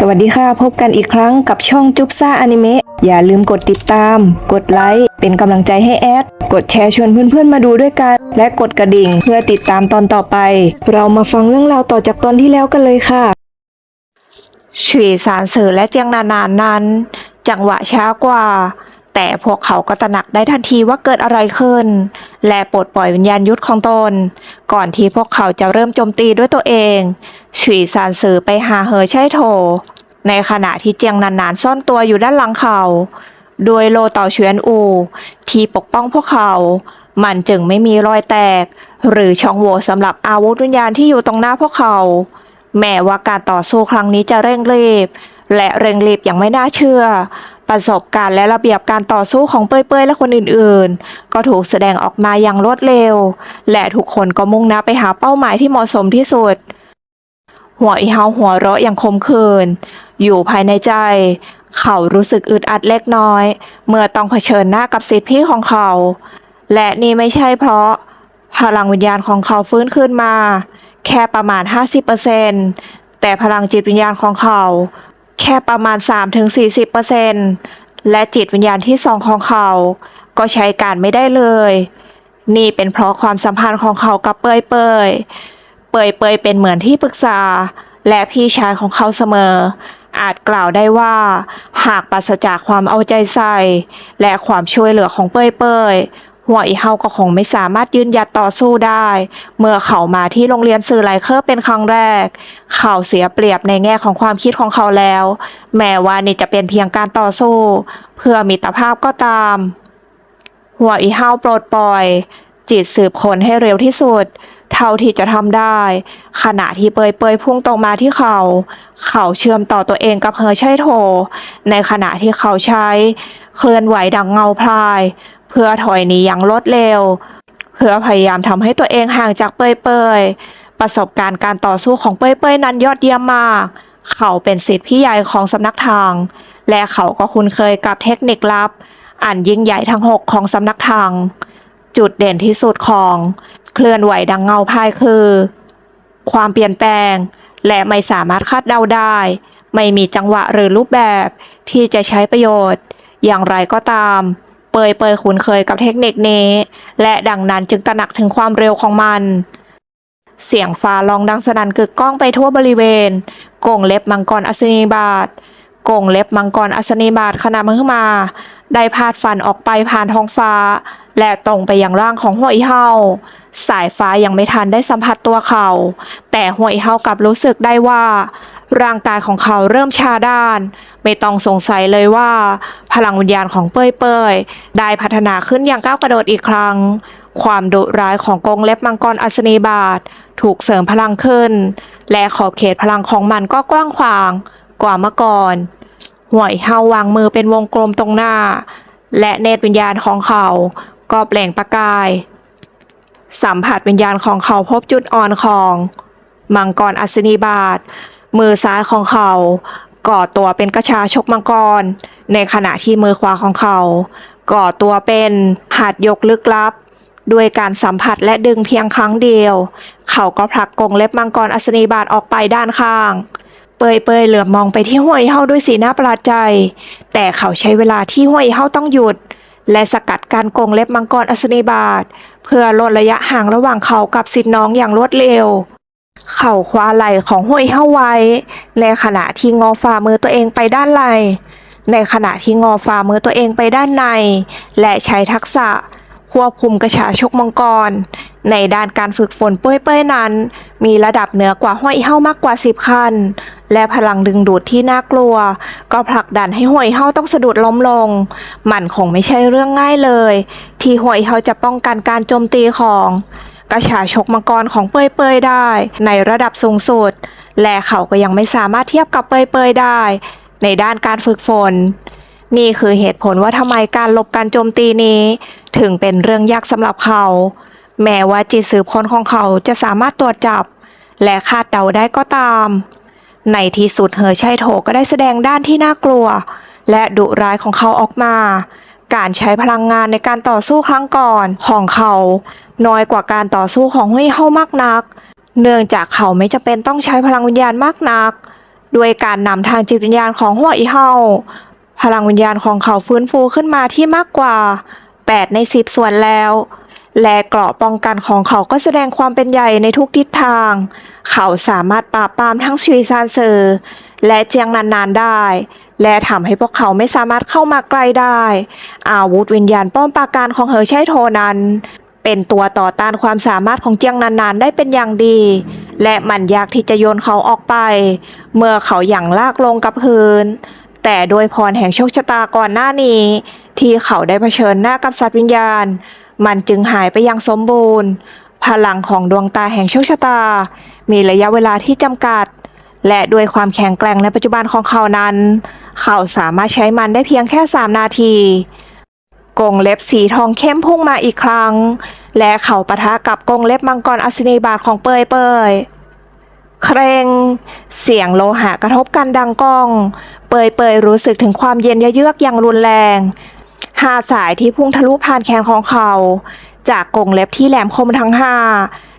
สวัสดีค่ะ พบกันอีกครั้งกับช่องจุ๊บซ่าอนิเมะอย่าลืมกดติดตาม กดไลค์ เป็นกำลังใจให้แอด กดแชร์ชวนเพื่อนๆมาดูด้วยกัน และกดกระดิ่งเพื่อติดตามตอนต่อไป เรามาฟังเรื่องราวต่อจากตอนที่แล้วกันเลยค่ะฉีสารเสือและเจียงนานานนั้น จังหวะช้ากว่า แต่พวกเขาก็ตระหนักได้ทันทีว่าเกิดอะไรขึ้น และปลดปล่อยวิญญาณยุทธของตน ก่อนที่พวกเขาจะเริ่มโจมตีด้วยตัวเองฉีสารสื่อไปหาเหอใช่โถ ในขณะที่เจียงนานๆซ่อนตัวอยู่ด้านหลังเขาโดยโลต่าเฉวียนอู ที่ปกป้องพวกเขา มันจึงไม่มีรอยแตก หรือช่องโหว่สำหรับอาวุธวิญญาณที่อยู่ตรงหน้าพวกเขา แม้ว่าการต่อสู้ครั้งนี้จะเร่งรีบ และเร่งรีบอย่างไม่น่าเชื่อ ประสบการณ์และระเบียบการต่อสู้ของเป้ยๆและคนอื่นๆ ก็ถูกแสดงออกมาอย่างรวดเร็ว และทุกคนก็มุ่งหน้าไปหาเป้าหมายที่เหมาะสมที่สุด หัวอีเฮาหัวเราะอย่างคมคืนอยู่ภายในใจ เขารู้สึกอึดอัดเล็กน้อย เมื่อต้องเผชิญหน้ากับสิทธิพี่ของเขา และนี่ไม่ใช่เพราะ พลังวิญญาณของเขาฟื้นขึ้นมา แค่ประมาณ 50%แต่พลังจิตวิญญาณของเขา แค่ประมาณ 3-40%และจิตวิญญาณที่สองของเขา ก็ใช้การไม่ได้เลย นี่เป็นเพราะความสัมพันธ์ของเขากับเปยเปยเปยเปยเป็นเหมือนที่ปรึกษา และพี่ชายของเขาเสมอ อาจกล่าวได้ว่า หากปราศจากความเอาใจใส่ และความช่วยเหลือของเปยเปย หัวอีเฮาก็คงไม่สามารถยืนหยัดต่อสู้ได้ เมื่อเขามาที่โรงเรียนสื่อไลเคอร์เป็นครั้งแรก เขาเสียเปรียบในแง่ของความคิดของเขาแล้ว แม้ว่านี่จะเป็นเพียงการต่อสู้ เพื่อมิตรภาพก็ตาม หัวอีเฮาปลดปล่อย จิตสืบคนให้เร็วที่สุด เท่าที่จะทำได้ ขณะที่เปยเปยพุ่งตรงมาที่เขา เขาเชื่อมต่อตัวเองกับเฮอใช่โถในขณะที่เขาใช้ เคลื่อนไหวดังเงาพลาย เพื่อถอยหนีอย่างรวดเร็ว เพื่อพยายามทำให้ตัวเองห่างจากเปยเปยประสบการณ์การต่อสู้ของเปยเปยนั้นยอดเยี่ยมมาก เขาเป็นศิษย์พี่ใหญ่ของสำนักทาง และเขาก็คุ้นเคยกับเทคนิคลับ อันยิ่งใหญ่ทั้งหกของสำนักทาง จุดเด่นที่สุดของเคลื่อนไหวดังเงาพายคือ ความเปลี่ยนแปลง และไม่สามารถคาดเดาได้ ไม่มีจังหวะหรือรูปแบบที่จะใช้ประโยชน์ อย่างไรก็ตาม เปยเปยคุ้นเคยกับเทคนิคนี้ และดังนั้นจึงตระหนักถึงความเร็วของมัน เสียงฟ้าร้องดังสนั่นกึกก้องไปทั่วบริเวณกงเล็บมังกรอัศนีบาทกงเล็บมังกรอัศนีบาทขณะมือมา ได้พาดฟันออกไปผ่านท้องฟ้า และตรงไปยังร่างของหัวอีเฮาสายฟ้ายังไม่ทันได้สัมผัสตัวเขา แต่หัวอีเฮากลับรู้สึกได้ว่า ร่างกายของเขาเริ่มชาด้าน ไม่ต้องสงสัยเลยว่า พลังวิญญาณของเป้ยเป้ยได้พัฒนาขึ้นอย่างก้าวกระโดดอีกครั้ง ความดุร้ายของกรงเล็บมังกรอัศนีบาทถูกเสริมพลังขึ้น และขอบเขตพลังของมันก็กว้างขวางกว่าเมื่อก่อนห่วยเฮาวางมือเป็นวงกลมตรงหน้า และเนตรวิญญาณของเขาก็เปล่งประกาย สัมผัสวิญญาณของเขาพบจุดอ่อนของ มังกรอัศนีบาท มือซ้ายของเขาก่อตัวเป็นกระชาชกมังกร ในขณะที่มือขวาของเขา ก่อตัวเป็นหัดยกลึกลับ ด้วยการสัมผัสและดึงเพียงครั้งเดียว เขาก็ผลักกงเล็บมังกรอัศนีบาทออกไปด้านข้าง เปยเปยเหลือบมองไปที่ห้วยเฮาด้วยสีหน้าประหลาดใจ แต่เขาใช้เวลาที่ห้วยเฮาต้องหยุด และสกัดการกงเล็บมังกรอัศนีบาท เพื่อลดระยะห่างระหว่างเขากับสิทธิ์น้องอย่างรวดเร็ว เข่าคว้าไหล่ของห้วยเฮาไว้ ในขณะที่งอฝ่ามือตัวเองไปด้านไหลในขณะที่งอฝ่ามือตัวเองไปด้านใน และใช้ทักษะควบคุมกระชาชกมังกร ในด้านการฝึกฝนเป้ยๆนั้น มีระดับเหนือกว่าห้วยเฮามากกว่าสิบขั้นและพลังดึงดูดที่น่ากลัว ก็ผลักดันให้ห้วยเฮาต้องสะดุดล้มลง มันคงไม่ใช่เรื่องง่ายเลย ที่ห้วยเฮาจะป้องกันการโจมตีของ กระชาชกมังกรของเปยๆได้ ในระดับสูงสุด และเขาก็ยังไม่สามารถเทียบกับเปยๆได้ ในด้านการฝึกฝน นี่คือเหตุผลว่าทำไมการหลบการโจมตีนี้ ถึงเป็นเรื่องยากสำหรับเขา แม้ว่าจิตสืบค้นของเขาจะสามารถตรวจจับ และคาดเดาได้ก็ตาม ในที่สุดเฮอชัยโถก็ได้แสดงด้านที่น่ากลัว และดุร้ายของเขาออกมาการใช้พลังงานในการต่อสู้ครั้งก่อนของเขา น้อยกว่าการต่อสู้ของหุยเฮามากนัก เนื่องจากเขาไม่จำเป็นต้องใช้พลังวิญญาณมากนัก ด้วยการนำทางจิตวิญญาณของหัวอีเฮาพลังวิญญาณของเขาฟื้นฟูขึ้นมาที่มากกว่า 8 ใน 10 ส่วนแล้ว และเกราะป้องกันของเขาก็แสดงความเป็นใหญ่ในทุกทิศทาง เขาสามารถปราบปรามทั้งชุยซานเซอร์และเจียงนานๆได้ และทำให้พวกเขาไม่สามารถเข้ามาใกล้ได้ อาวุธวิญญาณป้อมปราการของเฮอใช้โทนั้น เป็นตัวต่อต้านความสามารถของเจียงนานๆ ได้เป็นอย่างดี และมันยากที่จะโยนเขาออกไป เมื่อเขาอย่างลากลงกับพื้น แต่โดยพรแห่งโชคชะตาก่อนหน้านี้ ที่เขาได้เผชิญหน้ากับสัตว์วิญญาณ มันจึงหายไปอย่างสมบูรณ์ พลังของดวงตาแห่งโชคชะตา มีระยะเวลาที่จำกัด และด้วยความแข็งแกร่งในปัจจุบันของเขานั้น เขาสามารถใช้มันได้เพียงแค่ 3 นาที กงเล็บสีทองเข้มพุ่งมาอีกครั้ง และเขาปะทะกับกงเล็บมังกรอัศนีบาของเปยเปยเครงเสียงโลหะกระทบกันดังก้อง เปยเปยรู้สึกถึงความเย็นเยือกอย่างรุนแรงห้าสายที่พุ่งทะลุผ่านแขนของเขา จากกงเล็บที่แหลมคมทั้งห้า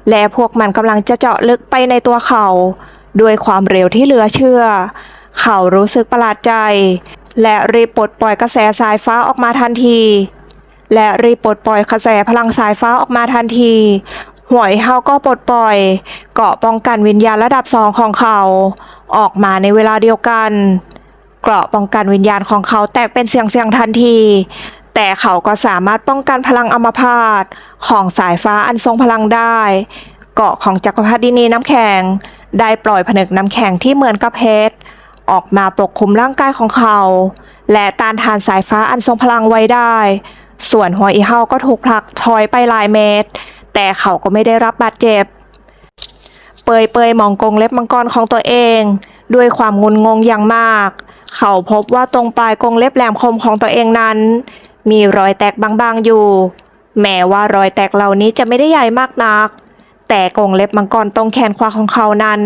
และพวกมันกำลังจะเจาะลึกไปในตัวเขา ด้วยความเร็วที่เหลือเชื่อ เขารู้สึกประหลาดใจ และรีบปลดปล่อยกระแสสายฟ้าออกมาทันที และรีบปลดปล่อยกระแสพลังสายฟ้าออกมาทันที หวยเฮาก็ปลดปล่อย เกราะป้องกันวิญญาณระดับสองของเขา ออกมาในเวลาเดียวกัน เกราะป้องกันวิญญาณของเขาแตกเป็นเสียงเสียงทันที แต่เขาก็สามารถป้องกันพลังอมพาตของสายฟ้าอันทรงพลังได้ เกราะของจักรพรรดินีน้ำแข็งได้ปล่อยผนึกน้ำแข็งที่เหมือนกับเพชร ออกมาปกคลุมร่างกายของเขา และต้านทานสายฟ้าอันทรงพลังไว้ได้ ส่วนหัวอีเฮาก็ถูกผลักถอยไปหลายเมตร แต่เขาก็ไม่ได้รับบาดเจ็บ เปยเปยมองกรงเล็บมังกรของตัวเอง ด้วยความงุนงงอย่างมาก เขาพบว่าตรงปลายกรงเล็บแหลมคมของตัวเองนั้น มีรอยแตกบางๆอยู่ แม้ว่ารอยแตกเหล่านี้จะไม่ได้ใหญ่มากนัก แต่กรงเล็บมังกรตรงแขนขวาของเขานั้น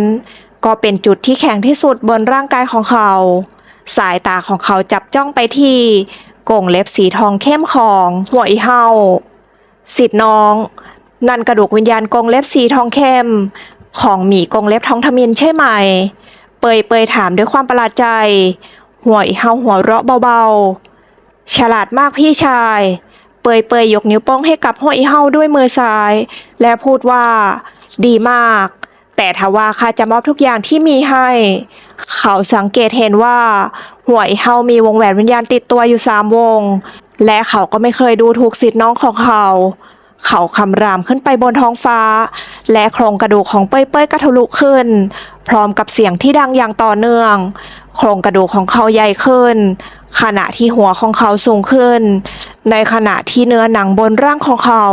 ก็เป็นจุดที่แข็งที่สุดบนร่างกายของเขา สายตาของเขาจับจ้องไปที่กงเล็บสีทองเข้มของหัวอีเฮาสิทธิ์น้อง นั่นกระดูกวิญญาณกงเล็บสีทองเข้ม ของหมีกงเล็บทองทมินใช่ไหม เปยเปยถามด้วยความประหลาดใจ หัวอีเฮาหัวเราะเบาๆ ฉลาดมากพี่ชาย เปยเปยยกนิ้วโป้งให้กับหัวอีเฮาด้วยมือซ้าย และพูดว่า ดีมาก แต่ทว่าข้าจะมอบทุกอย่างที่มีให้ เขาสังเกตเห็นว่าหัวอีเฮามีวงแหวนวิญญาณติดตัวอยู่สามวง และเขาก็ไม่เคยดูถูกสิทธิ์น้องของเขา เขาคำรามขึ้นไปบนท้องฟ้า และโครงกระดูกของเป้ยเป้ยก็ทะลุขึ้น พร้อมกับเสียงที่ดังอย่างต่อเนื่อง โครงกระดูกของเขาใหญ่ขึ้น ขณะที่หัวของเขาสูงขึ้น ในขณะที่เนื้อหนังบนร่างของเขา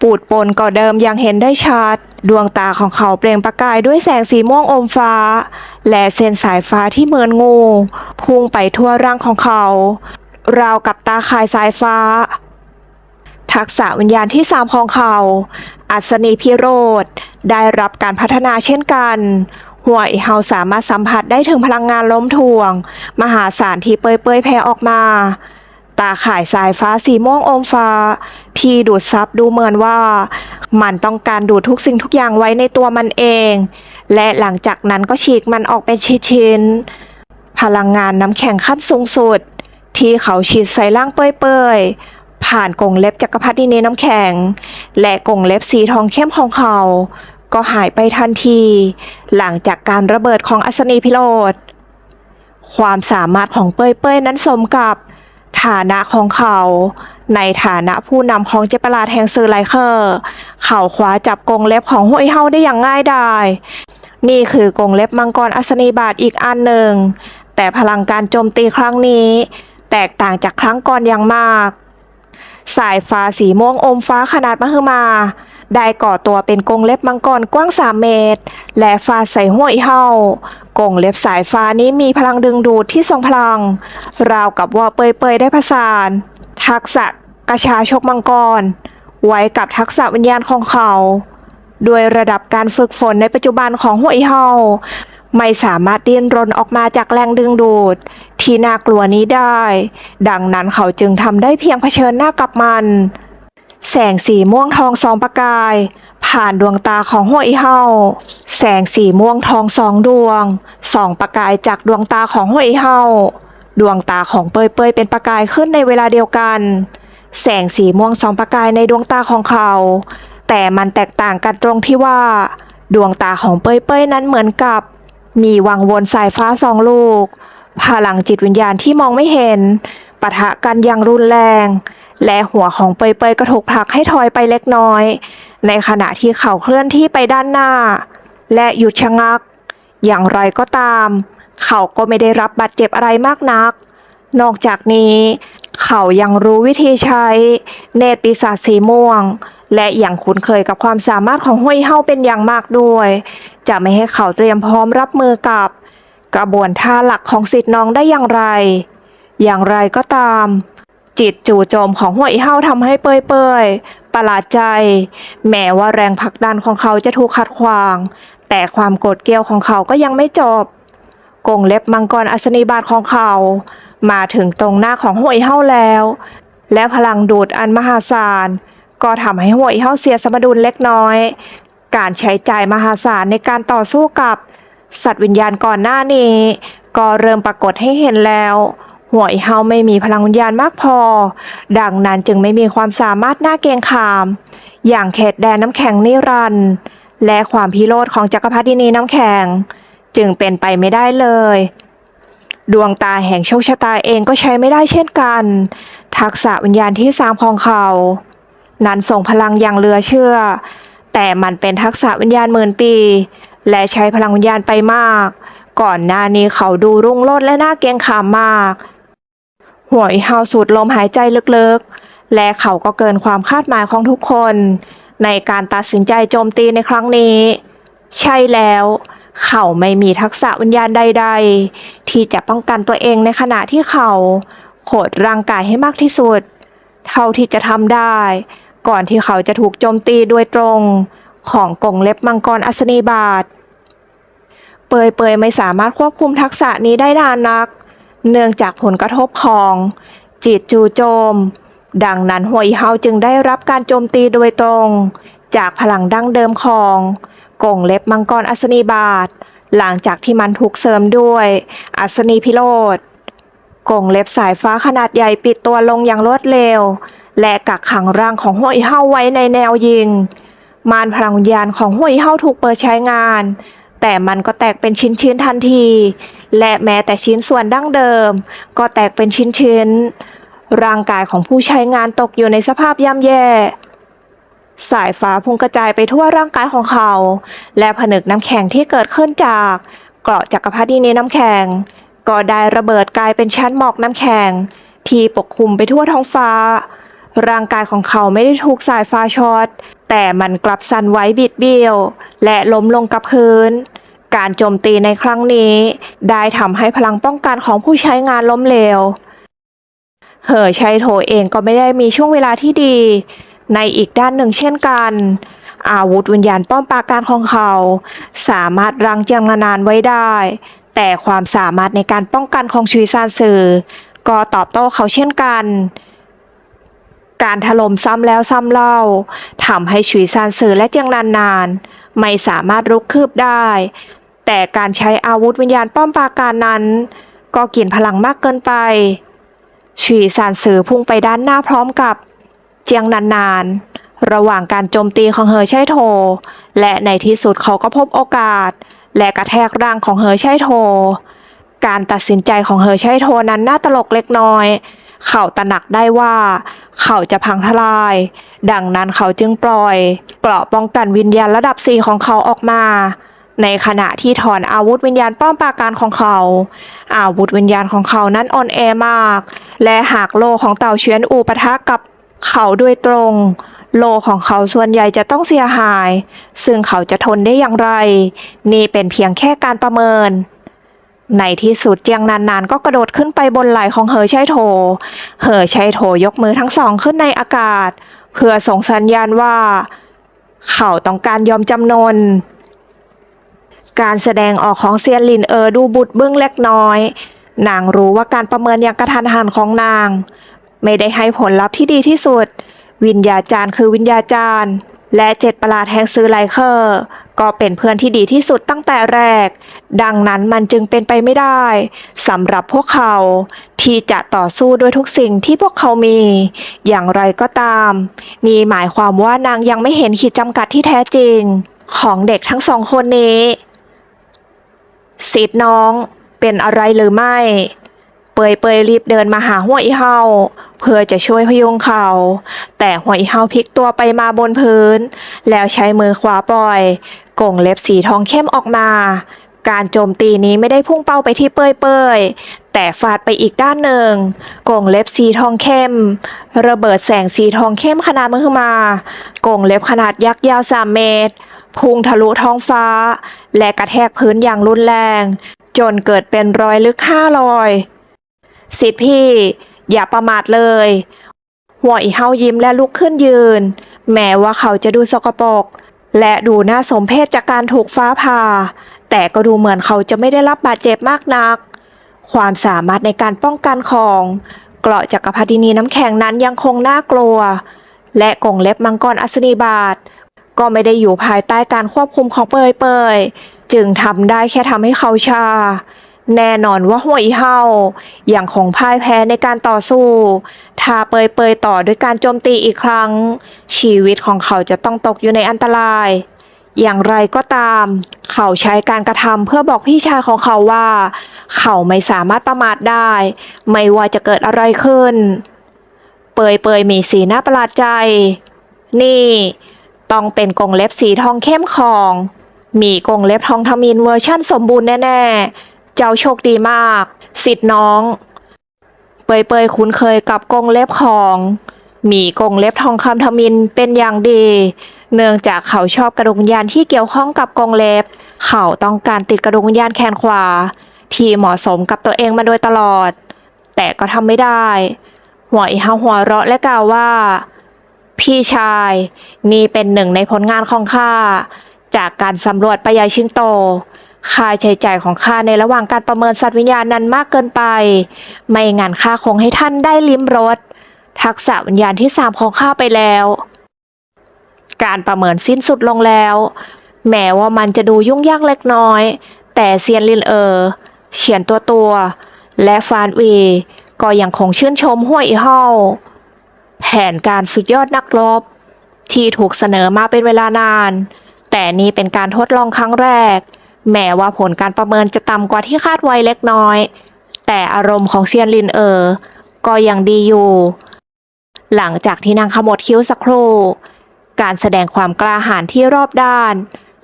ปูดปนก่าเดิมยังเห็นได้ชัด ดวงตาของเขาเปล่งประกายด้วยแสงสีม่วงอมฟ้า และเส้นสายฟ้าที่เหมือนงู พุ่งไปทั่วร่างของเขา ราวกับตาข่ายสายฟ้า ทักษะวิญญาณที่สามของเขา อัศนีพิโรธ ได้รับการพัฒนาเช่นกันหัวอีเฮาสามารถสัมผัสได้ถึงพลังงานล้มถ่วง มหาศาลที่เปยเปยๆแผ่ออกมา ตาข่ายสายฟ้าสีม่วงอมฟ้า ที่ดูดซับดูเหมือนว่า มันต้องการดูดทุกสิ่งทุกอย่างไว้ในตัวมันเอง และหลังจากนั้นก็ฉีกมันออกเป็นชิ้นๆพลังงานน้ำแข็งขั้นสูงสุด ที่เขาฉีดใส่ร่างเปยๆผ่านกรงเล็บจักรพรรดินีน้ำแข็ง และกรงเล็บสีทองเข้มของเขา ก็หายไปทันที หลังจากการระเบิดของอัศนีพิโรธความสามารถของเป้ยๆนั้นสมกับ ฐานะของเขา ในฐานะผู้นำของเจปราดแห่งซือไลเคอร์ เขาคว้าจับกรงเล็บของห้วยเฮาได้อย่างง่ายดาย นี่คือกรงเล็บมังกรอัศนีบาทอีกอันหนึ่ง แต่พลังการโจมตีครั้งนี้ แตกต่างจากครั้งก่อนอย่างมาก สายฟ้าสีม่วงอมฟ้าขนาดมหึมา ได้ก่อตัวเป็นกรงเล็บมังกรกว้าง 3 เมตร และฟาใส่ห้วยเฮากรงเล็บสายฟ้านี้มีพลังดึงดูดที่ทรงพลัง ราวกับว่าเปยเปยๆได้ผสาน ทักษะกระชาชกมังกร ไว้กับทักษะวิญญาณของเขาด้วยระดับการฝึกฝนในปัจจุบันของห้วยเฮาไม่สามารถดิ้นรนออกมาจากแรงดึงดูด ที่น่ากลัวนี้ได้ ดังนั้นเขาจึงทำได้เพียงเผชิญหน้ากับมัน แสงสีม่วงทองสองประกาย ผ่านดวงตาของหัวอีเฮาแสงสีม่วงทองสองดวงสองประกายจากดวงตาของหัวอีเฮาดวงตาของเปยเปยเป็นประกายขึ้นในเวลาเดียวกัน แสงสีม่วงสองประกายในดวงตาของเขา แต่มันแตกต่างกันตรงที่ว่า ดวงตาของเปยเปยนั้นเหมือนกับ มีวังวนสายฟ้าสองลูก พลังจิตวิญญาณที่มองไม่เห็นปะทะกันอย่างรุนแรง และหัวของเปยเปยก็ถูกผลักให้ถอยไปเล็กน้อย ในขณะที่เขาเคลื่อนที่ไปด้านหน้า และหยุดชะงัก อย่างไรก็ตาม เขาก็ไม่ได้รับบาดเจ็บอะไรมากนัก นอกจากนี้ เขายังรู้วิธีใช้ เนตรปีศาจสีม่วง และอย่างคุ้นเคยกับความสามารถของห้วยเฮาเป็นอย่างมากด้วย จะไม่ให้เขาเตรียมพร้อมรับมือกับ กระบวนท่าหลักของสิทธิ์น้องได้อย่างไร อย่างไรก็ตาม จิตจู่โจมของห้วยเฮาทำให้เปื่อยเปื่อยๆประหลาดใจ แม้ว่าแรงผลักดันของเขาจะถูกขัดขวาง แต่ความโกรธเกรี้ยวของเขาก็ยังไม่จบกงเล็บมังกรอัศนีบาตของเขา มาถึงตรงหน้าของห้วยเฮาแล้ว และพลังดูดอันมหาศาล ก็ทำให้ห้วยเฮาเสียสมดุลเล็กน้อย การใช้จ่ายมหาศาลในการต่อสู้กับ สัตว์วิญญาณก่อนหน้านี้ ก็เริ่มปรากฏให้เห็นแล้ว หวยเฮาไม่มีพลังวิญญาณมากพอ ดังนั้นจึงไม่มีความสามารถหน้าเกงขาม อย่างเขตแดนน้ำแข็งนิรันด์และความพิโรธของจักรพรรดินีน้ำแข็ง จึงเป็นไปไม่ได้เลย ดวงตาแห่งโชคชะตาเองก็ใช้ไม่ได้เช่นกัน ทักษะวิญญาณที่สามของเขา นั้นส่งพลังอย่างเหลือเชื่อ แต่มันเป็นทักษะวิญญาณหมื่นปี และใช้พลังวิญญาณไปมาก ก่อนหน้านี้เขาดูรุ่งโรจน์และน่าเกรงขามมาก หวยเฮาสูดลมหายใจลึกๆ และเขาก็เกินความคาดหมายของทุกคน ในการตัดสินใจโจมตีในครั้งนี้ ใช่แล้ว เขาไม่มีทักษะวิญญาณใด ๆ ที่จะป้องกันตัวเองในขณะที่เขาโขดร่างกายให้มากที่สุด เท่าที่จะทำได้ ก่อนที่เขาจะถูกโจมตีโดยตรงของกงเล็บมังกรอัศนีบาท เปยเปยไม่สามารถควบคุมทักษะนี้ได้นานนัก เนื่องจากผลกระทบของ จิตจูโจม ดังนั้นหวยเฮาจึงได้รับการโจมตีโดยตรง จากพลังดั้งเดิมของกงเล็บมังกรอัศนีบาท หลังจากที่มันถูกเสริมด้วย อัศนีพิโรธกงเล็บสายฟ้าขนาดใหญ่ปิดตัวลงอย่างรวดเร็ว และกักขังร่างของห้วยเฮาไว้ในแนวยิง มารพลังวิญาณของห้วยเฮาถูกเปิดใช้งาน แต่มันก็แตกเป็นชิ้นๆทันที และแม้แต่ชิ้นส่วนดั้งเดิม ก็แตกเป็นชิ้นๆ ร่างกายของผู้ใช้งานตกอยู่ในสภาพย่ำแย่ สายฟ้าพุ่งกระจายไปทั่วร่างกายของเขา และผนึกน้ำแข็งที่เกิดขึ้นจากเกราะจักรพรรดินีน้ำแข็ง ก็ได้ระเบิดกลายเป็นชั้นหมอกน้ำแข็ง ที่ปกคลุมไปทั่วท้องฟ้า ร่างกายของเขาไม่ได้ถูกสายฟ้าช็อตแต่มันกลับสั่นไหวบิดเบี้ยว และล้มลงกับพื้น การโจมตีในครั้งนี้ ได้ทำให้พลังป้องกันของผู้ใช้งานล้มเหลว เหอชัยโถเองก็ไม่ได้มีช่วงเวลาที่ดี ในอีกด้านหนึ่งเช่นกัน อาวุธวิญญาณป้อมปราการของเขา สามารถรังเจียงนานไว้ได้ แต่ความสามารถในการป้องกันของชุยซานซือก็ตอบโต้เขาเช่นกันการถล่มซ้ำแล้วซ้ำเล่าทำให้ชุยซานซือและเจียงนานนาน ไม่สามารถรุกคืบได้ แต่การใช้อาวุธวิญญาณป้อมปราการนั้น ก็กินพลังมากเกินไปชุยซานซือพุ่งไปด้านหน้าพร้อมกับ เจียงนานๆ ระหว่างการโจมตีของเฮอใช่โท และในที่สุดเขาก็พบโอกาส และกระแทกร่างของเฮอใช่โท การตัดสินใจของเฮอใช่โทนั้นน่าตลกเล็กน้อย เขาตระหนักได้ว่า เขาจะพังทลาย ดังนั้นเขาจึงปล่อย เกราะป้องกันวิญญาณระดับสี่ของเขาออกมา ในขณะที่ถอนอาวุธวิญญาณป้อมปราการของเขา อาวุธวิญญาณของเขานั้นอ่อนแอมาก และหากโลของเต่าเฉียนอูปะทะกับเขาโดยตรง โลของเขาส่วนใหญ่จะต้องเสียหาย ซึ่งเขาจะทนได้อย่างไร นี่เป็นเพียงแค่การประเมินในที่สุดเจียงนานๆก็กระโดดขึ้นไปบนไหล่ของเหอชัยโถ เหอชัยโถยกมือทั้งสองขึ้นในอากาศ เพื่อส่งสัญญาณว่า เขาต้องการยอมจำนน การแสดงออกของเซียนลินเออดูบุดเบื้องเล็กน้อย นางรู้ว่าการประเมินอย่างกระทันหันของนาง ไม่ได้ให้ผลลัพธ์ที่ดีที่สุด วิญญาจารย์คือวิญญาจารย์ และเจ็ดประหลาดแห่งซื้อไลเคอร์ ก็เป็นเพื่อนที่ดีที่สุดตั้งแต่แรก ดังนั้นมันจึงเป็นไปไม่ได้สำหรับพวกเขา ที่จะต่อสู้ด้วยทุกสิ่งที่พวกเขามี อย่างไรก็ตาม นี่หมายความว่านางยังไม่เห็นขีดจำกัดที่แท้จริง ของเด็กทั้งสองคนนี้ สิทธิ์น้องเป็นอะไรหรือไม่ เปยเปยรีบเดินมาหาหัวอีเฮาเพื่อจะช่วยพยุงเขา แต่หัวอีเฮาพลิกตัวไปมาบนพื้น แล้วใช้มือขวาปล่อยกงเล็บสีทองเข้มออกมา การโจมตีนี้ไม่ได้พุ่งเป้าไปที่เปยเปยแต่ฟาดไปอีกด้านหนึ่งกงเล็บสีทองเข้ม ระเบิดแสงสีทองเข้มขนาดมือมา กงเล็บขนาดยักษ์ยาวสามเมตร พุ่งทะลุท้องฟ้า และกระแทกพื้นอย่างรุนแรง จนเกิดเป็นรอยลึกห้ารอยสิทธิพี่ อย่าประมาทเลยหัวอีเฮายิ้มและลุกขึ้นยืน แม้ว่าเขาจะดูสกปรกและดูน่าสมเพชจากการถูกฟ้าผ่า แต่ก็ดูเหมือนเขาจะไม่ได้รับบาดเจ็บมากนัก ความสามารถในการป้องกันของเกราะจักรพรรดินีน้ำแข็งนั้นยังคงน่ากลัว และกงเล็บมังกรอัศนีบาท ก็ไม่ได้อยู่ภายใต้การควบคุมของเปยเปยจึงทำได้แค่ทำให้เขาชา แน่นอนว่าหัวอีเฮาอยังคงพ่ายแพ้ในการต่อสู้ ถ้าเปยเปยต่อด้วยการโจมตีอีกครั้ง ชีวิตของเขาจะต้องตกอยู่ในอันตราย อย่างไรก็ตาม เขาใช้การกระทำเพื่อบอกพี่ชายของเขาว่า เขาไม่สามารถประมาทได้ ไม่ว่าจะเกิดอะไรขึ้น เปยเปยมีสีหน้าประหลาดใจ นี่ ต้องเป็นกรงเล็บสีทองเข้มของ มีกรงเล็บทองทมินเวอร์ชั่นสมบูรณ์แน่ ๆ เจ้าโชคดีมาก สิทธิ์น้อง เปยเปยคุ้นเคยกับกรงเล็บของ มีกรงเล็บทองคำทมินเป็นอย่างดี เนื่องจากเขาชอบกระดูกวิญญาณที่เกี่ยวข้องกับกรงเล็บ เขาต้องการติดกระดูกวิญญาณแขนขวา ที่เหมาะสมกับตัวเองมาโดยตลอด แต่ก็ทำไม่ได้หัวอีเฮาหัวเราะและกล่าวว่า พี่ชาย นี่เป็นหนึ่งในผลงานของข้า จากการสำรวจปยายชิงโต ค่าใช้จ่ายของข้าในระหว่างการประเมินสัตว์วิญญาณนั้นมากเกินไป ไม่งั้นข้าคงให้ท่านได้ลิ้มรสทักษะวิญญาณที่สามของข้าไปแล้ว การประเมินสิ้นสุดลงแล้ว แม้ว่ามันจะดูยุ่งยากเล็กน้อย แต่เซียนลินเออเฉียนตัวตัว และฟานวีก็ยังคงชื่นชมห้วยอีเฮา ผนการสุดยอดนักรบ ที่ถูกเสนอมาเป็นเวลานาน แต่นี่เป็นการทดลองครั้งแรก แม้ว่าผลการประเมินจะต่ำกว่าที่คาดไว้เล็กน้อย แต่อารมณ์ของเซียนลินเออ ก็ยังดีอยู่ หลังจากที่นางขมวดคิ้วสักครู่การแสดงความกล้าหาญที่รอบด้าน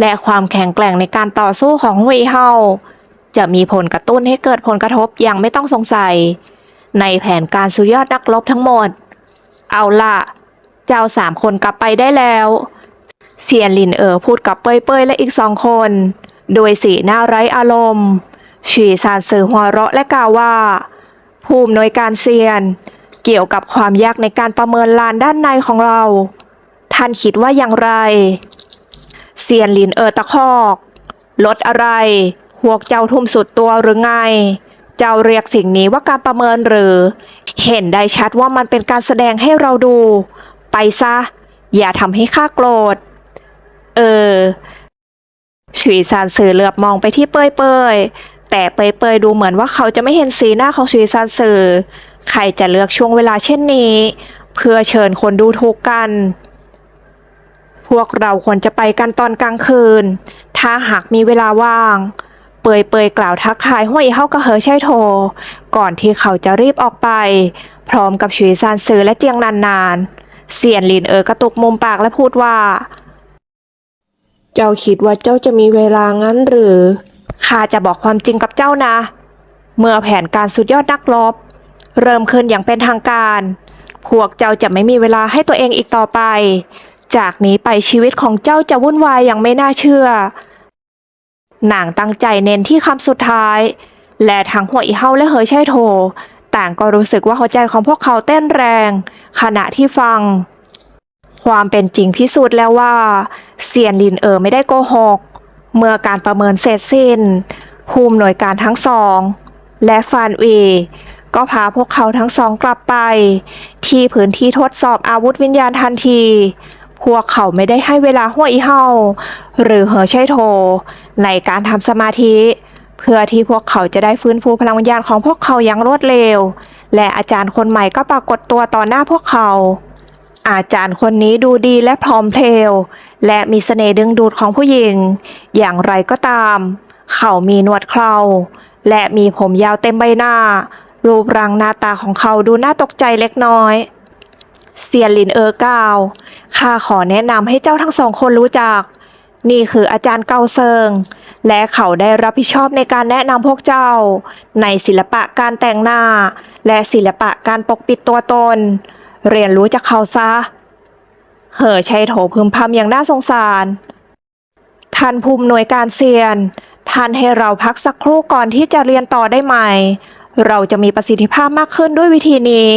และความแข็งแกร่งในการต่อสู้ของฮุยเฮาจะมีผลกระตุ้นให้เกิดผลกระทบอย่างไม่ต้องสงสัย ในแผนการสุดยอดนักรบทั้งหมด เอาล่ะ เจ้าสามคนกลับไปได้แล้ว เซียนลินเอ๋อพูดกับเปยเปยและอีกสองคน โดยสีหน้าไร้อารมณ์ฉีซานสือหัวเราะและกล่าวว่าภูมิหน่วยการเซียน เกี่ยวกับความยากในการประเมินลานด้านในของเรา ท่านคิดว่าอย่างไร เซียนลินเอ๋อตะคอก ลดอะไร พวกเจ้าทุ่มสุดตัวหรือไง เจ้าเรียกสิ่งนี้ว่าการประเมินหรือ เห็นได้ชัดว่ามันเป็นการแสดงให้เราดู ไปซะ อย่าทำให้ข้าโกรธ เออฉุยซานสือเหลือบมองไปที่เปยเปยแต่เปยเปยดูเหมือนว่าเขาจะไม่เห็นสีหน้าของฉุยซานสือ ใครจะเลือกช่วงเวลาเช่นนี้ เพื่อเชิญคนดูถูกกัน พวกเราควรจะไปกันตอนกลางคืน ถ้าหากมีเวลาว่าง เปยเปยกล่าวทักทายห้วยเฮากระเหอใช่โท ก่อนที่เขาจะรีบออกไป พร้อมกับฉุยซานซือและเจียงนานนานเซียนหลินเอ๋อกระตุกมุมปากและพูดว่า เจ้าคิดว่าเจ้าจะมีเวลางั้นหรือข้าจะบอกความจริงกับเจ้านะ เมื่อแผนการสุดยอดนักรบ เริ่มขึ้นอย่างเป็นทางการ พวกเจ้าจะไม่มีเวลาให้ตัวเองอีกต่อไป จากนี้ไปชีวิตของเจ้าจะวุ่นวายอย่างไม่น่าเชื่อ นางตั้งใจเน้นที่คำสุดท้าย และทั้งหัวอีเฮาและเหยใช่โท ต่างก็รู้สึกว่าหัวใจของพวกเขาเต้นแรง ขณะที่ฟัง ความเป็นจริงพิสูจน์แล้วว่าเซียนลินเอ๋อไม่ได้โกหก เมื่อการประเมินเสร็จสิ้นภูมิหน่วยการทั้งสอง และฟานเวก็พาพวกเขาทั้งสองกลับไป ที่พื้นที่ทดสอบอาวุธวิญญาณทันที พวกเขาไม่ได้ให้เวลาหัวอีเฮาหรือเหอใช่โท ในการทำสมาธิ เพื่อที่พวกเขาจะได้ฟื้นฟูพลังวิญญาณของพวกเขาอย่างรวดเร็ว และอาจารย์คนใหม่ก็ปรากฏตัวต่อหน้าพวกเขา อาจารย์คนนี้ดูดีและพร้อมเพรียวและมีเสน่ห์ดึงดูดของผู้หญิง อย่างไรก็ตาม เขามีหนวดเคราและมีผมยาวเต็มใบหน้า รูปร่างหน้าตาของเขาดูน่าตกใจเล็กน้อย เซียนลินเออกล่าว ข้าขอแนะนำให้เจ้าทั้งสองคนรู้จัก นี่คืออาจารย์เกาเซิง และเขาได้รับผิดชอบในการแนะนำพวกเจ้า ในศิลปะการแต่งหน้า และศิลปะการปกปิดตัวตน เรียนรู้จากเขาซะ เหอชัยโถพึมพำอย่างน่าสงสาร ท่านภูมิหน่วยการเซียน ท่านให้เราพักสักครู่ก่อนที่จะเรียนต่อได้ไหม เราจะมีประสิทธิภาพมากขึ้นด้วยวิธีนี้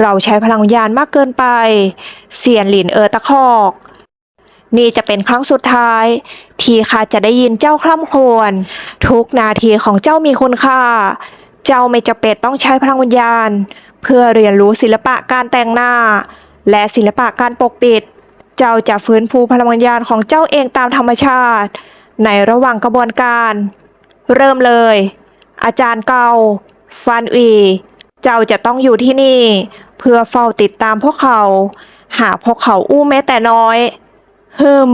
เราใช้พลังวิญญาณมากเกินไป เสียนหลินเออตะคอก นี่จะเป็นครั้งสุดท้าย ที่ข้าจะได้ยินเจ้าคร่ำครวญทุกนาทีของเจ้ามีคุณค่า เจ้าไม่จะเป็นต้องใช้พลังวิญญาณ เพื่อเรียนรู้ศิลปะการแต่งหน้า และศิลปะการปกปิด เจ้าจะฟื้นฟูพลังวิญญาณของเจ้าเองตามธรรมชาติ ในระหว่างกระบวนการ เริ่มเลย อาจารย์เกาฟันอี เจ้าจะต้องอยู่ที่นี่ เพื่อเฝ้าติดตามพวกเขา หากพวกเขาอู้แม้แต่น้อยฮึม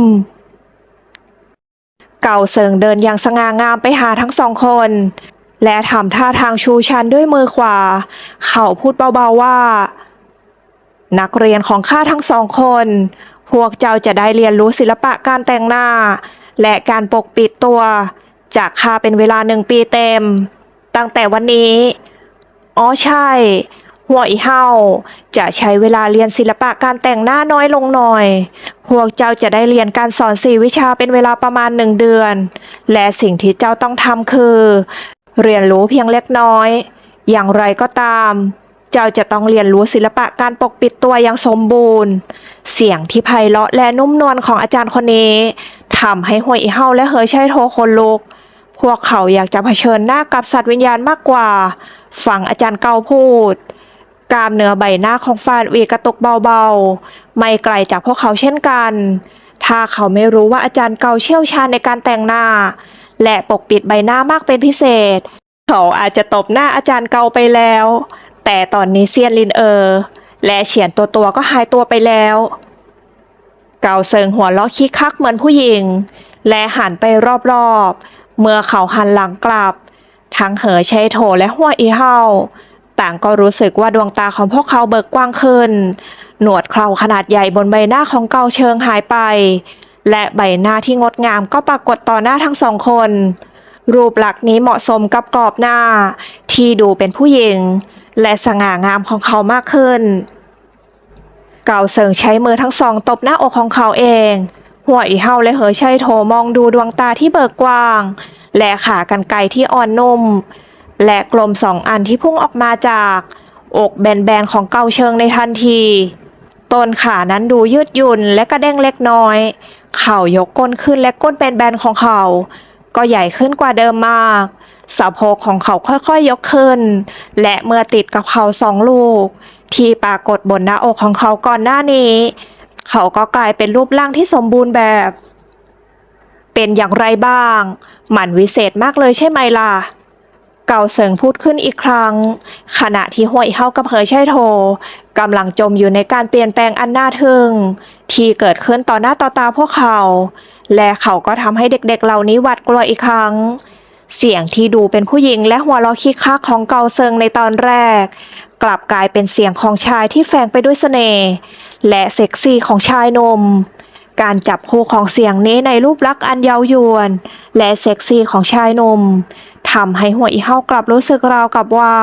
เก่าเสิงเดินอย่างสง่างามไปหาทั้งสองคน และทำท่าทางชูชันด้วยมือขวา เขาพูดเบาๆว่า นักเรียนของข้าทั้งสองคน พวกเจ้าจะได้เรียนรู้ศิลปะการแต่งหน้า และการปกปิดตัว จากข้าเป็นเวลาหนึ่งปีเต็ม ตั้งแต่วันนี้ อ๋อใช่หัวอีเฮาจะใช้เวลาเรียนศิลปะการแต่งหน้าน้อยลงหน่อย พวกเจ้าจะได้เรียนการสอนสี่วิชาเป็นเวลาประมาณหนึ่งเดือน และสิ่งที่เจ้าต้องทำคือ เรียนรู้เพียงเล็กน้อย อย่างไรก็ตาม เจ้าจะต้องเรียนรู้ศิลปะการปกปิดตัวอย่างสมบูรณ์ เสียงที่ไพเราะและนุ่มนวลของอาจารย์คนนี้ทำให้หัวอีเฮาและเฮอใช่โทคนลุก พวกเขาอยากจะเผชิญหน้ากับสัตว์วิญญาณมากกว่า ฟังอาจารย์เกาพูด กามเนื้อใบหน้าของฟานวีกระตุกเบาๆ ไม่ไกลจากพวกเขาเช่นกัน ถ้าเขาไม่รู้ว่าอาจารย์เกาเชี่ยวชาญในการแต่งหน้า และปกปิดใบหน้ามากเป็นพิเศษ เขาอาจจะตบหน้าอาจารย์เกาไปแล้ว แต่ตอนนี้เซียนลินเออ และเฉียนตัวตัวก็หายตัวไปแล้ว เกาเซิงหัวเราะคิกคักเหมือนผู้หญิง และหันไปรอบๆ เมื่อเขาหันหลังกลับ ทั้งเหอชัยโถและหัวอีเฮาต่างก็รู้สึกว่าดวงตาของพวกเขาเบิกกว้างขึ้น หนวดเคราขนาดใหญ่บนใบหน้าของเกาเชิงหายไป และใบหน้าที่งดงามก็ปรากฏต่อหน้าทั้งสองคน รูปลักษณ์นี้เหมาะสมกับกรอบหน้า ที่ดูเป็นผู้หญิง และสง่างามของเขามากขึ้น เก่าเสิงใช้มือทั้งสองตบหน้าอกของเขาเอง หัวอีเฮาและเหอชัยโถมองดูดวงตาที่เบิกกว้าง และขากรรไกรที่อ่อนนุ่ม และกลมสองอันที่พุ่งออกมาจาก อกแบนๆของเกาเชิงในทันทีต้นขานั้นดูยืดหยุ่นและกระเด้งเล็กน้อย เข่ายกก้นขึ้นและก้นแบนๆของเขา ก็ใหญ่ขึ้นกว่าเดิมมากสะโพกของเขาค่อยๆยกขึ้น และเมื่อติดกับเขาสองลูก ที่ปรากฏบนหน้าอกของเขาก่อนหน้านี้ เขาก็กลายเป็นรูปร่างที่สมบูรณ์แบบ เป็นอย่างไรบ้างหมันวิเศษมากเลยใช่ไหมล่ะ เกาเสิงพูดขึ้นอีกครั้ง ขณะที่ห้วยเฮากับเผยใช่โทกำลังจมอยู่ในการเปลี่ยนแปลงอันน่าทึ่ง ที่เกิดขึ้นต่อหน้าต่อตาพวกเขา และเขาก็ทำให้เด็กๆเหล่านี้หวาดกลัวอีกครั้ง เสียงที่ดูเป็นผู้หญิงและหัวเราะคิกคักของเกาเซิงในตอนแรก กลับกลายเป็นเสียงของชายที่แฝงไปด้วยเสน่ห์และเซ็กซี่ของชายนม การจับคู่ของเสียงนี้ในรูปลักษณ์อันเยาวยวน และเซ็กซี่ของชายหนุ่มทำให้หัวอีเฮากลับรู้สึกราวกับว่า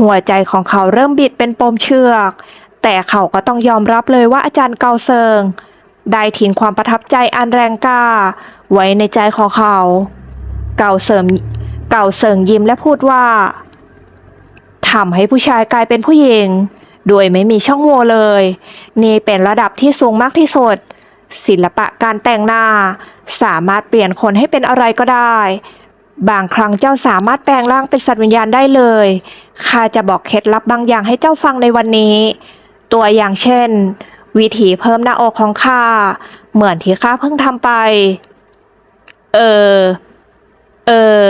หัวใจของเขาเริ่มบิดเป็นปมเชือก แต่เขาก็ต้องยอมรับเลยว่าอาจารย์เกาเซิง ได้ทิ้งความประทับใจอันแรงกล้า ไว้ในใจของเขา เกาเสริมเกาเสิงยิ้มและพูดว่าทำให้ผู้ชายกลายเป็นผู้หญิงโดยไม่มีช่องโหว่เลย นี่เป็นระดับที่สูงมากที่สุด ศิลปะการแต่งหน้า สามารถเปลี่ยนคนให้เป็นอะไรก็ได้ บางครั้งเจ้าสามารถแปลงร่างเป็นสัตว์วิญญาณได้เลย ข้าจะบอกเคล็ดลับบางอย่างให้เจ้าฟังในวันนี้ ตัวอย่างเช่น วิธีเพิ่มหน้าอกของข้า เหมือนที่ข้าเพิ่งทำไป เออ เออ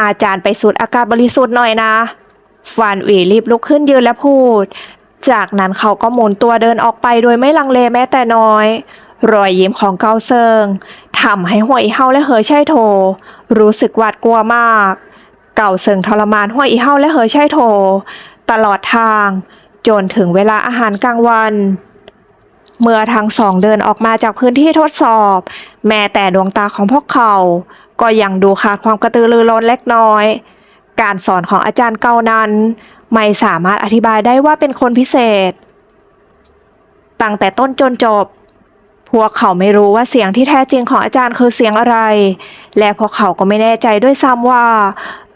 อาจารย์ไปสูดอากาศบริสุทธิ์หน่อยนะฟานหวีรีบลุกขึ้นยืนและพูด จากนั้นเขาก็หมุนตัวเดินออกไปโดยไม่ลังเลแม้แต่น้อย รอยยิ้มของเกาเซิงทำให้หัวอีเฮาและเหอใช่โท รู้สึกหวาดกลัวมาก เก่าเซิงทรมานหัวอีเฮาและเหอใช่โท ตลอดทางจนถึงเวลาอาหารกลางวัน เมื่อทั้งสองเดินออกมาจากพื้นที่ทดสอบ แม้แต่ดวงตาของพวกเขา ก็ยังดูขาดความกระตือรือร้นเล็กน้อย การสอนของอาจารย์เกานั้น ไม่สามารถอธิบายได้ว่าเป็นคนพิเศษ ตั้งแต่ต้นจนจบ พวกเขาไม่รู้ว่าเสียงที่แท้จริงของอาจารย์คือเสียงอะไร และพวกเขาก็ไม่แน่ใจด้วยซ้ำว่า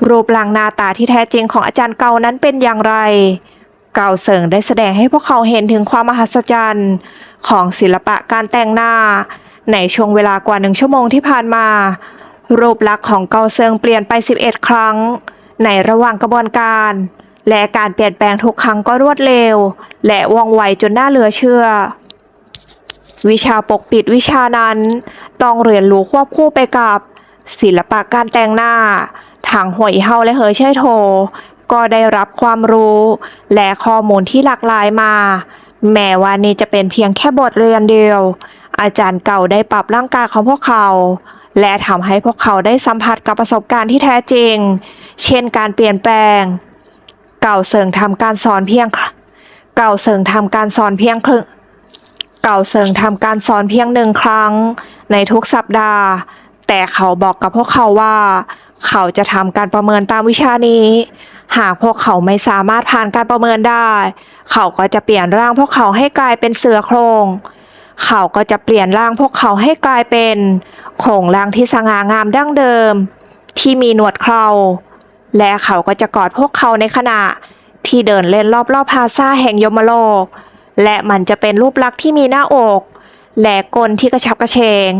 รูปร่างหน้าตาที่แท้จริงของอาจารย์เก่านั้นเป็นอย่างไร เก่าเสิงได้แสดงให้พวกเขาเห็นถึงความมหัศจรรย์ของศิลปะการแต่งหน้า ในช่วงเวลากว่าหนึ่งชั่วโมงที่ผ่านมา รูปลักษณ์ของเกาเซิงเปลี่ยนไป 11 ครั้ง ในระหว่างกระบวนการ และการเปลี่ยนแปลงทุกครั้งก็รวดเร็ว และว่องไวจนน่าเหลือเชื่อ วิชาปกปิดวิชานั้น ต้องเรียนรู้ควบคู่ไปกับ ศิลปะการแต่งหน้าทางหวยเฮาและเฮอเช่โท ก็ได้รับความรู้ และข้อมูลที่หลากหลายมา แม้ว่านี่จะเป็นเพียงแค่บทเรียนเดียว อาจารย์เก่าได้ปรับร่างกายของพวกเขาและทำให้พวกเขาได้สัมผัสกับประสบการณ์ที่แท้จริง เช่นการเปลี่ยนแปลง เก่าเสิงทำการสอนเพียงเก่าเสิงทำการสอนเพียงครึ่งเก่าเสิงทำการสอนเพียงหนึ่งครั้ง ในทุกสัปดาห์ แต่เขาบอกกับพวกเขาว่า เขาจะทำการประเมินตามวิชานี้ หากพวกเขาไม่สามารถผ่านการประเมินได้ เขาก็จะเปลี่ยนร่างพวกเขาให้กลายเป็นเสือโครง เขาก็จะเปลี่ยนร่างพวกเขาให้กลายเป็นโครงร่างที่สง่างามดั้งเดิม ที่มีหนวดเครา และเขาก็จะกอดพวกเขาในขณะที่เดินเล่นรอบๆพาซาแห่งยมโลก และมันจะเป็นรูปลักษณ์ที่มีหน้าอก และก้นที่กระชับกระเฉง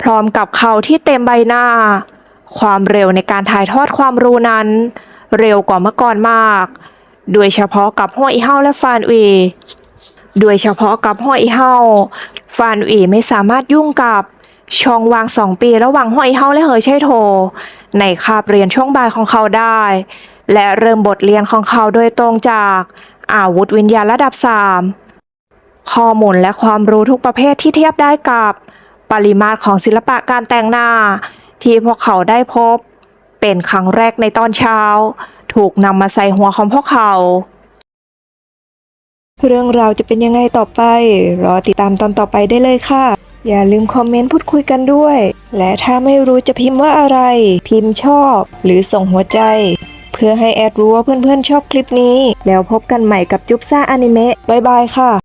พร้อมกับเขาที่เต็มใบหน้า ความเร็วในการถ่ายทอดความรู้นั้น เร็วกว่าเมื่อก่อนมาก โดยเฉพาะกับห้วยอีเฮาและฟานอีโดยเฉพาะกับห้วยอีเฮาฟานอีไม่สามารถยุ่งกับ ช่องวางสองปีระหว่างห้วยอีเฮาและเหอใช่โท ในคาบเรียนช่วงบ่ายของเขาได้ และเริ่มบทเรียนของเขาโดยตรงจากอาวุธวิญญาณระดับ 3 ข้อมูลและความรู้ทุกประเภทที่เทียบได้กับปริมาตรของศิลปะการแต่งหน้า ที่พวกเขาได้พบ เป็นครั้งแรกในตอนเช้า ถูกนำมาใส่หัวของพวกเขา เรื่องราวจะเป็นยังไงต่อไป รอติดตามตอนต่อไปได้เลยค่ะ อย่าลืมคอมเมนต์พูดคุยกันด้วย และถ้าไม่รู้จะพิมพ์ว่าอะไร พิมพ์ชอบ หรือส่งหัวใจ เพื่อให้แอดรู้ว่าเพื่อนๆชอบคลิปนี้ แล้วพบกันใหม่กับจุ๊บซ่าอนิเมะบายบายค่ะ